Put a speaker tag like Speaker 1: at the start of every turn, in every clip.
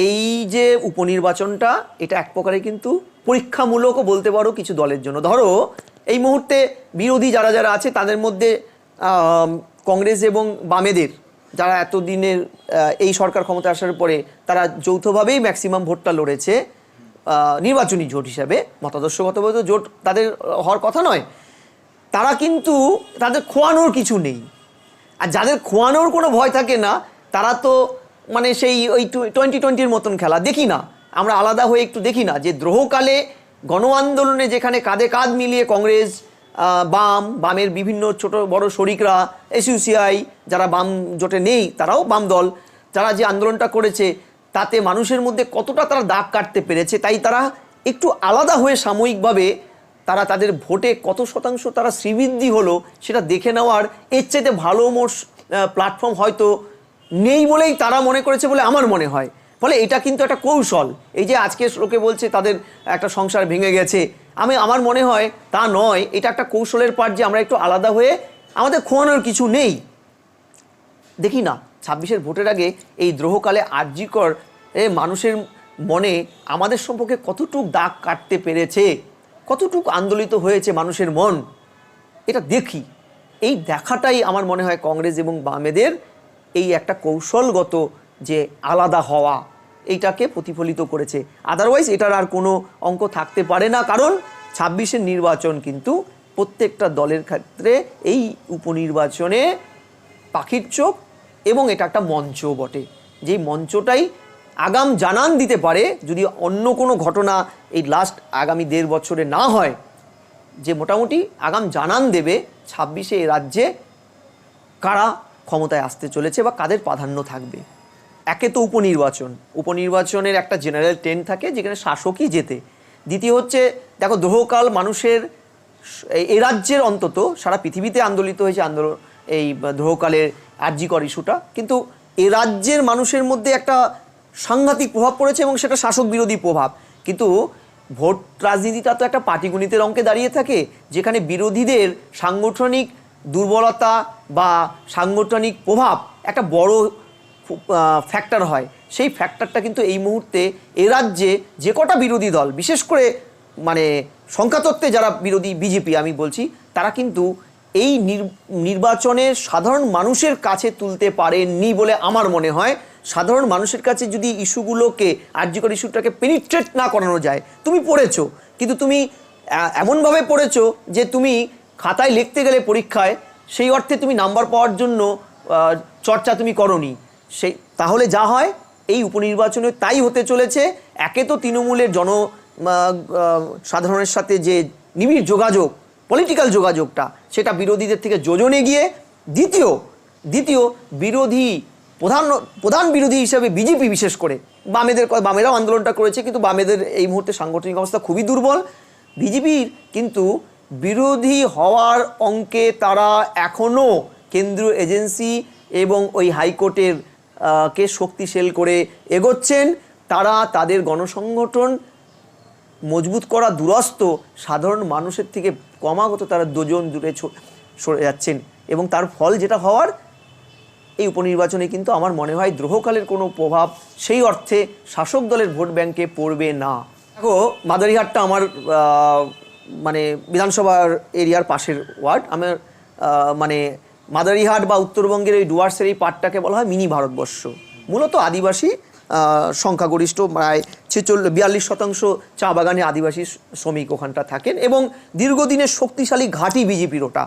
Speaker 1: এই যে উপনির্বাচনটা, এটা এক প্রকারে কিন্তু পরীক্ষামূলকও বলতে পারো কিছু দলের জন্য। ধরো, এই মুহূর্তে বিরোধী যারা যারা আছে, তাদের মধ্যে কংগ্রেস এবং বামেদের, যারা এতদিনের এই সরকার ক্ষমতা আসার পরে, তারা যৌথভাবেই ম্যাক্সিমাম ভোটটা লড়েছে নির্বাচনী জোট হিসাবে, মতাদর্শগতভাবে তো জোট তাদের হওয়ার কথা নয়। তারা কিন্তু তাদের খোয়ানোর কিছু নেই। আর যাদের খোয়ানোর কোনো ভয় থাকে না, তারা তো মানে সেই ওই টোয়েন্টি টোয়েন্টির মতন খেলা। দেখি না। আমরা আলাদা হয়ে একটু দেখি না যে দ্রোহকালে গণ আন্দোলনে যেখানে কাঁধে কাঁধ মিলিয়ে কংগ্রেস বাম, বামের বিভিন্ন ছোট বড় শরিকরা এসইউসিআই যারা বাম জোটে নেই, তারাও বাম দল যারা যে আন্দোলনটা করেছে, তাতে মানুষের মধ্যে কতটা তারা দাগ কাটতে পেরেছে, তাই তারা একটু আলাদা হয়ে সাময়িকভাবে তারা তাদের ভোটে কত শতাংশ তারা শ্রীবৃদ্ধি হলো, সেটা দেখে নেওয়ার এর চাইতে ভালো মোর প্ল্যাটফর্ম হয়তো নেই বলেই তারা মনে করেছে বলে আমার মনে হয়। ফলে এটা কিন্তু একটা কৌশল। এই যে আজকে লোকে বলছে তাদের একটা সংসার ভেঙে গেছে। আমি, আমার মনে হয় তা নয়, এটা একটা কৌশলের পার্ট যে আমরা একটু আলাদা হয়ে আমাদের খোয়ানোর কিছু নেই। দেখি না, ছাব্বিশের ভোটের আগে এই দ্রোহকালে আর্যিকর এ মানুষের মনে আমাদের সম্পর্কে কতটুক দাগ কাটতে পেরেছে, কতটুক আন্দোলিত হয়েছে মানুষের মন, এটা দেখি। এই দেখাটাই আমার মনে হয় কংগ্রেস এবং বামেদের এই একটা কৌশলগত যে আলাদা হওয়া, এইটাকে প্রতিফলিত করেছে। আদারওয়াইজ এটার আর কোনো অঙ্ক থাকতে পারে না, কারণ ছাব্বিশের নির্বাচন কিন্তু প্রত্যেকটা দলের ক্ষেত্রে এই উপনির্বাচনে পাখির চোখ এবং এটা একটা মঞ্চ বটে। যেই মঞ্চটাই আগাম জানান দিতে পারে, যদি অন্য কোনো ঘটনা এই লাস্ট আগামী দেড় বছরে না হয়, যে মোটামুটি আগাম জানান দেবে ছাব্বিশে এ রাজ্যে কারা ক্ষমতায় আসতে চলেছে বা কাদের প্রাধান্য থাকবে। একে তো উপনির্বাচন। উপনির্বাচনের একটা জেনারেল ট্রেন থাকে যেখানে শাসকই যেতে দ্বিতীয় হচ্ছে, দেখো দ্রোহকাল মানুষের, এই রাজ্যের অন্তত সারা পৃথিবীতে আন্দোলিত হয়েছে আন্দোলন এই দ্রোহকালের আর্যিকর ইস্যুটা। কিন্তু এ রাজ্যের মানুষের মধ্যে একটা সাংঘাতিক প্রভাব পড়েছে এবং সেটা শাসক বিরোধী প্রভাব। কিন্তু ভোট রাজনীতিটা তো একটা পাটিগণিতের অঙ্কে দাঁড়িয়ে থাকে, যেখানে বিরোধীদের সাংগঠনিক দুর্বলতা বা সাংগঠনিক প্রভাব একটা বড় ফ্যাক্টর হয়। সেই ফ্যাক্টরটা কিন্তু এই মুহূর্তে এ রাজ্যে যে কটা বিরোধী দল, বিশেষ করে মানে সংখ্যাতত্ত্বে যারা বিরোধী বিজেপি আমি বলছি, তারা কিন্তু এই নির- নির্বাচনে সাধারণ মানুষের কাছে তুলতে পারেননি বলে আমার মনে হয়। সাধারণ মানুষের কাছে যদি ইস্যুগুলোকে, আর্যকর ইস্যুটাকে পেনিট্রেট না করানো যায়, তুমি পড়েছো। কিন্তু তুমি এমনভাবে পড়েছো যে তুমি খাতায় লিখতে গেলে পরীক্ষায় সেই অর্থে তুমি নাম্বার পাওয়ার জন্য চর্চা তুমি করনি। সেই, তাহলে যা হয়, এই উপনির্বাচনে তাই হতে চলেছে। একে তো তৃণমূলের জন সাধারণের সাথে যে নিবিড় যোগাযোগ পলিটিক্যাল যোগাযোগটা, সেটা বিরোধীদের থেকে যোজনে গিয়ে, দ্বিতীয় দ্বিতীয় বিরোধী, প্রধান প্রধান বিরোধী হিসেবে বিজেপি বিশেষ করে, বামেদের বামেরাও আন্দোলনটা করেছে, কিন্তু বামেদের এই মুহূর্তে সাংগঠনিক অবস্থা খুবই দুর্বল। বিজেপির কিন্তু বিরোধী হওয়ার অঙ্কে তারা এখনও কেন্দ্রীয় এজেন্সি এবং ওই হাইকোর্টের কে শক্তিশাল করে এগোচ্ছেন, তারা তাদের গণসংগঠন মজবুত করা দুরস্ত, সাধারণ মানুষের থেকে ক্রমাগত তারা দুজন দূরে সরে যাচ্ছেন এবং তার ফল যেটা হওয়ার, এই উপনির্বাচনে কিন্তু আমার মনে হয় দ্রোহকালের কোনো প্রভাব সেই অর্থে শাসক দলের ভোট ব্যাংকে পড়বে না। দেখো, মাদারিহাটটা আমার মানে বিধানসভার এরিয়ার পাশের ওয়ার্ড। আমার মানে মাদারিহাট বা উত্তরবঙ্গের এই ডুয়ার্সের এই পার্টটাকে বলা হয় মিনি ভারতবর্ষ। মূলত আদিবাসী সংখ্যাগরিষ্ঠ, প্রায় ছেচল্লিশ বিয়াল্লিশ শতাংশ চা বাগানে আদিবাসী শ্রমিক ওখানটা থাকেন এবং দীর্ঘদিনের শক্তিশালী ঘাঁটি বিজেপির ওটা।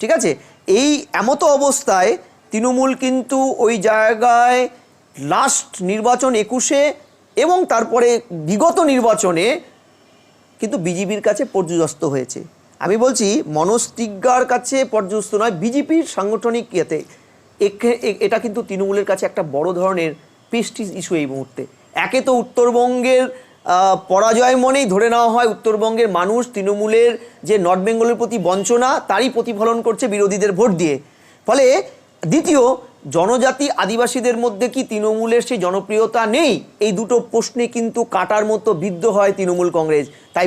Speaker 1: ঠিক আছে? এই এমতো অবস্থায় তৃণমূল কিন্তু ওই জায়গায় লাস্ট নির্বাচন একুশে এবং তারপরে বিগত নির্বাচনে কিন্তু বিজেপির কাছে পর্যদস্ত হয়েছে। আমি বলছি মনোজ তিগ্গার কাছে পর্যদস্ত নয় বিজেপির সাংগঠনিক ইয়েতে। এটা কিন্তু তৃণমূলের কাছে একটা বড় ধরনের পেস্টিজ ইস্যু এই মুহূর্তে। একে তো উত্তরবঙ্গের পরাজয় মনেই ধরে নেওয়া হয়। উত্তরবঙ্গের মানুষ তৃণমূলের যে নর্থ বেঙ্গলের প্রতি বঞ্চনা, তারই প্রতিফলন করছে বিরোধীদের ভোট দিয়ে। ফলে দ্বিতীয় জনজাতি আদিবাসীদের মধ্যে কি তৃণমূলের সেই জনপ্রিয়তা নেই? এই দুটো প্রশ্নে কিন্তু কাটার মতো বিদ্ধ হয় তৃণমূল কংগ্রেস। তাই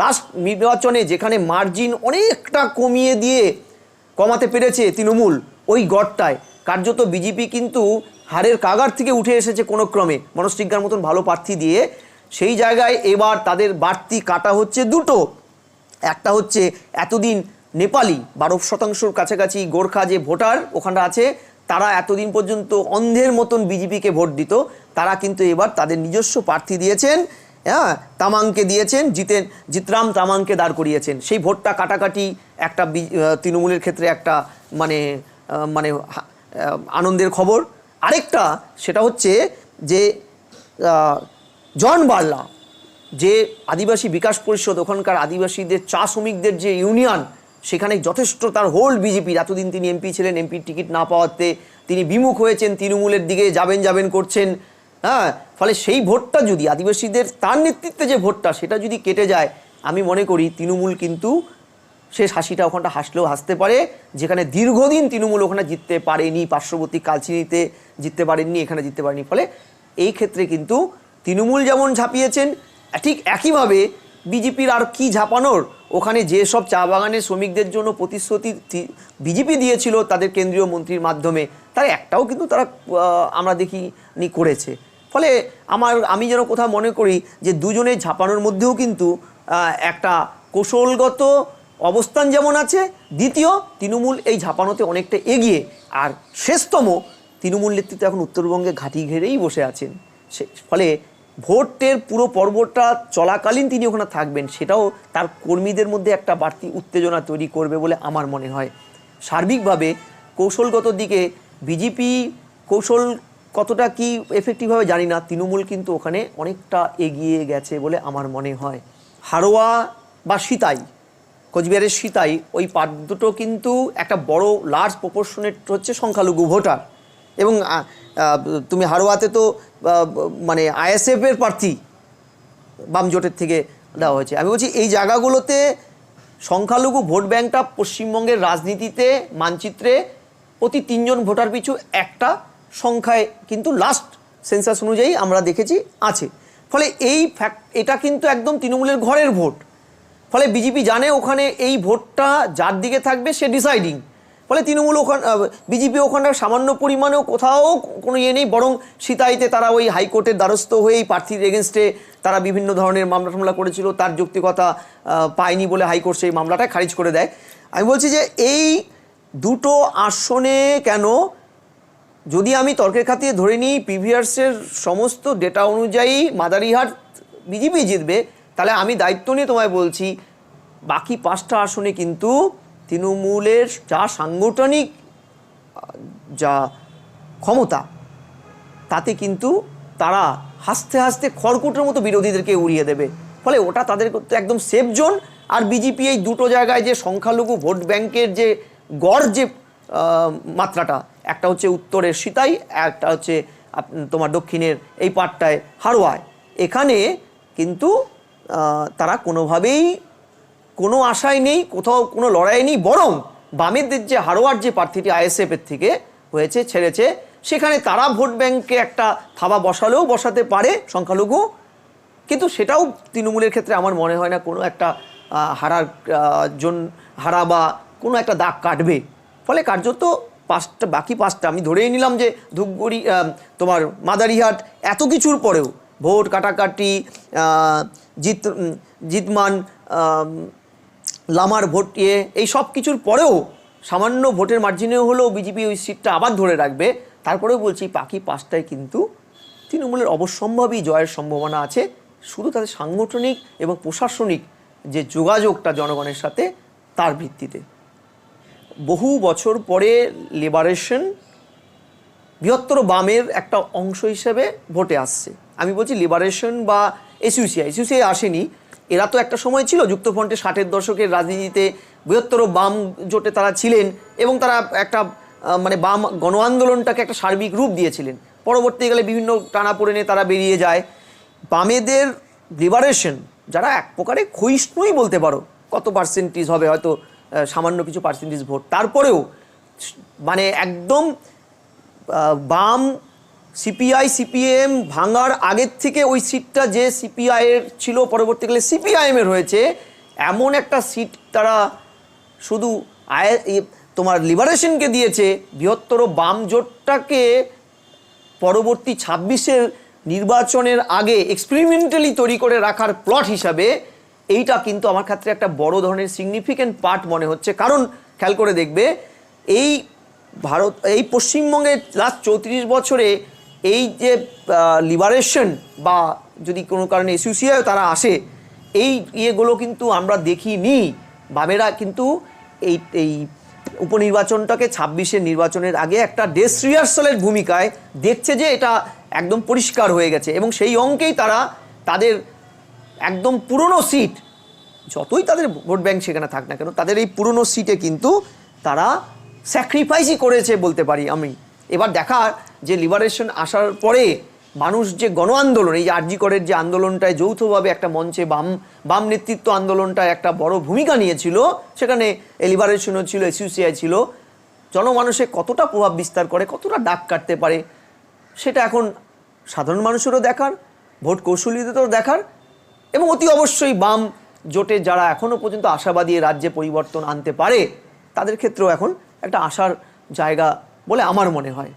Speaker 1: লাস্ট নির্বাচনে যেখানে মার্জিন অনেকটা কমিয়ে দিয়ে কমাতে পেরেছে তৃণমূল, ওই গড়টায়। কার্যত বিজেপি কিন্তু হারের কাগার থেকে উঠে এসেছে কোনো ক্রমে। মনস্টিজ্ঞার মতন ভালো প্রার্থী দিয়ে সেই জায়গায় এবার তাদের বাড়তি কাটা হচ্ছে দুটো। একটা হচ্ছে এতদিন নেপালি, বারো শতাংশর কাছাকাছি গোর্খা যে ভোটার, ওখানটা আছে তারা এতদিন পর্যন্ত অন্ধের মতন বিজেপিকে ভোট দিত, তারা কিন্তু এবার তাদের নিজস্ব প্রার্থী দিয়েছেন হ্যাঁ তামাংকে দিয়েছেন, জিতেন, জিতরাম তামাংকে দাঁড় করিয়েছেন। সেই ভোটটা কাটাকাটি একটা তৃণমূলের ক্ষেত্রে একটা মানে মানে আনন্দের খবর। আরেকটা, সেটা হচ্ছে যে জন বার্লা, যে আদিবাসী বিকাশ পরিষদ, ওখানকার আদিবাসীদের চা শ্রমিকদের যে ইউনিয়ন সেখানে যথেষ্ট তার হোল বিজেপির এতদিন তিনি এমপি ছিলেন, এমপির টিকিট না পাওয়াতে তিনি বিমুখ হয়েছেন, তৃণমূলের দিকে যাবেন যাবেন করছেন। হ্যাঁ ফলে সেই ভোটটা যদি, আদিবাসীদের তার নেতৃত্বে যে ভোটটা, সেটা যদি কেটে যায়, আমি মনে করি তৃণমূল কিন্তু শেষ হাসিটা ওখানটা হাসলেও হাসতে পারে। যেখানে দীর্ঘদিন তৃণমূল ওখানে জিততে পারেনি, পার্শ্ববর্তী কালচিনিতে জিততে পারেননি, এখানে জিততে পারেনি। ফলে এই ক্ষেত্রে কিন্তু তৃণমূল যেমন ঝাঁপিয়েছেন, ঠিক একইভাবে বিজেপির আর কি ঝাঁপানোর ওখানে যেসব চা বাগানের শ্রমিকদের জন্য প্রতিশ্রুতি বিজেপি দিয়েছিল তাদের কেন্দ্রীয় মন্ত্রীর মাধ্যমে, তার একটাও কিন্তু তারা আমরা দেখিনি করেছে। ফলে আমার, আমি যেন কোথাও মনে করি যে দুজনে ঝাঁপানোর মধ্যেও কিন্তু একটা কৌশলগত অবস্থান যেমন আছে, দ্বিতীয় তৃণমূল এই ঝাঁপানোতে অনেকটা এগিয়ে, আর শেষতম তৃণমূল নেতৃত্ব এখন উত্তরবঙ্গে ঘাঁটি ঘেরেই বসে আছেন। সে ফলে ভোটের পুরো পর্বটা চলাকালীন তিনি ওখানে থাকবেন, সেটাও তার কর্মীদের মধ্যে একটা বাড়তি উত্তেজনা তৈরি করবে বলে আমার মনে হয়। সার্বিকভাবে কৌশলগত দিকে বিজেপি কৌশল কতটা কি এফেক্টিভভাবে জানি না, তৃণমূল কিন্তু ওখানে অনেকটা এগিয়ে গেছে বলে আমার মনে হয়। হারোয়া বা সিতাই, কোচবিহারের সিতাই, ওই পার্ট দুটো কিন্তু একটা বড় লার্জ প্রপোর্শনেট হচ্ছে সংখ্যালঘু ভোটার। এবং তুমি হারোয়াতে তো মানে আইএসএফের প্রার্থী বাম জোটের থেকে দেওয়া হয়েছে। আমি বলছি, এই জায়গাগুলোতে সংখ্যালঘু ভোট ব্যাংকটা পশ্চিমবঙ্গের রাজনীতিতে, মানচিত্রে প্রতি তিনজন ভোটার পিছু একটা সংখ্যায় কিন্তু লাস্ট সেন্সাস অনুযায়ী আমরা দেখেছি আছে। ফলে এই ফ্যাক্ট এটা কিন্তু একদম তৃণমূলের ঘরের ভোট। ফলে বিজেপি জানে ওখানে এই ভোটটা যার দিকে থাকবে সে ডিসাইডিং ফলে তৃণমূল ওখান বিজেপি ওখানে সামান্য পরিমাণেও কোথাও কোনো ইয়ে নেই, বরং সিতাইতে তারা ওই হাইকোর্টের দ্বারস্থ হয়েই প্রার্থীর এগেনস্টে তারা বিভিন্ন ধরনের মামলা টামলা করেছিল, তার যৌক্তিকতা পায়নি বলে হাইকোর্ট সেই মামলাটা খারিজ করে দেয়। আমি বলছি যে এই দুটো আসনে কেন, যদি আমি তর্কের খাতিরে ধরে নিই পিভিআরসের সমস্ত ডেটা অনুযায়ী মাদারিহাট বিজেপি জিতবে, তাহলে আমি দায়িত্ব নিয়ে তোমায় বলছি, বাকি পাঁচটা আসনে কিন্তু তৃণমূলের যা সাংগঠনিক, যা ক্ষমতা, তাতে কিন্তু তারা হাসতে হাসতে খড়কুটের মতো বিরোধীদেরকে উড়িয়ে দেবে। ফলে ওটা তাদের একদম সেফ জোন আর বিজেপি এই দুটো জায়গায় যে সংখ্যালঘু ভোট ব্যাংকের যে গড় যে মাত্রাটা, একটা হচ্ছে উত্তরের সিতাই, একটা হচ্ছে তোমার দক্ষিণের এই পাটটায় হারোয়ায়। এখানে কিন্তু তারা কোনোভাবেই কোনো আশাই নেই, কোথাও কোনো লড়াই নেই, বরং বামেদের যে হারোয়ার যে প্রার্থীটি আইএসএফ এর থেকে হয়েছে, ছেড়েছে, সেখানে তারা ভোট ব্যাংকে একটা থাবা বসালেও বসাতে পারে সংখ্যালঘু। কিন্তু সেটাও তৃণমূলের ক্ষেত্রে আমার মনে হয় না কোনো একটা হারার জন, হারা বা কোনো একটা দাগ কাটবে। ফলে কার্যত পাঁচটা, বাকি পাঁচটা আমি ধরেই নিলাম যে ধূপগুড়ি তোমার মাদারিহাট এত কিছুর পরেও ভোট কাটাকাটি জিত জিতমান লামার ভোট ইয়ে এই সব কিছুর পরেও সামান্য ভোটের মার্জিনেও হলেও বিজেপি ওই সিটটা আবার ধরে রাখবে। তারপরেও বলছি পাখি পাঁচটায় কিন্তু তৃণমূলের অবশ্যম্ভাবী জয়ের সম্ভাবনা আছে। শুধু তাদের সাংগঠনিক এবং প্রশাসনিক যে যোগাযোগটা জনগণের সাথে, তার ভিত্তিতে। বহু বছর পরে লিবারেশন বৃহত্তর বামের একটা অংশ হিসেবে ভোটে আসছে। আমি বলছি লিবারেশন বা এসইউসিআই এসইউসিআই আসেনি। এরা তো একটা সময় ছিল যুক্তফ্রন্টে ষাটের দশকের রাজনীতিতে বৃহত্তর বাম জোটে তারা ছিলেন এবং তারা একটা মানে বাম গণ আন্দোলনটাকে একটা সার্বিক রূপ দিয়েছিলেন। পরবর্তীকালে বিভিন্ন টানা টানাপোড়েনে তারা বেরিয়ে যায়। বামেদের লিবারেশন যারা এক প্রকারে ক্ষয়িষ্ণুই বলতে পারো, কত পার্সেন্টেজ হবে হয়তো সামান্য কিছু পার্সেন্টেজ ভোট। তারপরেও মানে একদম বাম সিপিআই, সিপিএম ভাঙার আগের থেকে ওই সিটটা যে সিপিআই এর ছিল, পরবর্তীকালে সিপিআইএম এর হয়েছে, এমন একটা সিট তারা শুধু আয় তোমার লিবারেশনকে দিয়েছে, বৃহত্তর বাম জোটটাকে পরবর্তী ছাব্বিশের নির্বাচনের আগে এক্সপেরিমেন্টালি তৈরি করে রাখার প্লট হিসাবে, এইটা কিন্তু আমার ক্ষেত্রে একটা বড় ধরনের সিগনিফিক্যান্ট পার্ট মনে হচ্ছে। কারণ, খেয়াল করে দেখবে, এই ভারত, এই পশ্চিমবঙ্গের লাস্ট চৌত্রিশ বছরে এই যে লিবারেশন বা যদি কোনো কারণে এসোসিয়েও তারা আসে, এই ইয়েগুলো কিন্তু আমরা দেখিনি। বামেরা কিন্তু এই এই উপনির্বাচনটাকে ছাব্বিশের নির্বাচনের আগে একটা ডেস রিহার্সালের ভূমিকায় দেখছে যে এটা একদম পরিষ্কার হয়ে গেছে এবং সেই অঙ্কেই তারা তাদের একদম পুরনো সিট, যতই তাদের ভোট ব্যাংক সেখানে থাক না কেন, তাদের এই পুরনো সিটে কিন্তু তারা স্যাক্রিফাইসই করেছে বলতে পারি আমি। এবার দেখার যে লিবারেশন আসার পরে মানুষ যে গণ আন্দোলন এই আরজি করের যে আন্দোলনটায় যৌথভাবে একটা মঞ্চে বাম বাম নেতৃত্ব আন্দোলনটায় একটা বড় ভূমিকা নিয়েছিল, সেখানে লিবারেশনও ছিল এসইউসিআই ছিল। জনমানুষে কতটা প্রভাব বিস্তার করে, কতটা ডাক কাটতে পারে, সেটা এখন সাধারণ মানুষেরও দেখার, ভোট কৌশলীদেরও দেখার এবং অতি অবশ্যই বাম জোটে যারা এখনও পর্যন্ত আশাবাদী রাজ্যে পরিবর্তন আনতে পারে, তাদের ক্ষেত্রেও এখন একটা আশার জায়গা বলে আমার মনে হয়।